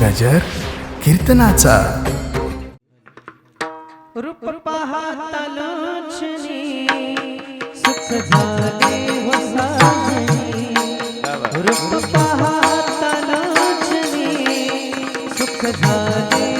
गजर कीर्तनाचा. रूप पहा लोचनी सुख झाले सुख झाले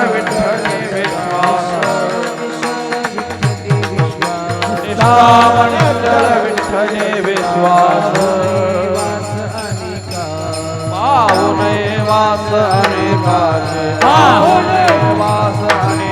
वृंदावन विठ्ठले विश्वास पाहुणे वास हरे पाहुणे वास हरे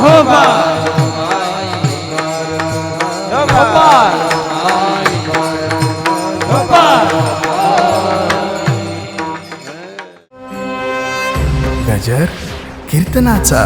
ढोबा ढोबा ढोबा गजर कीर्तनाचा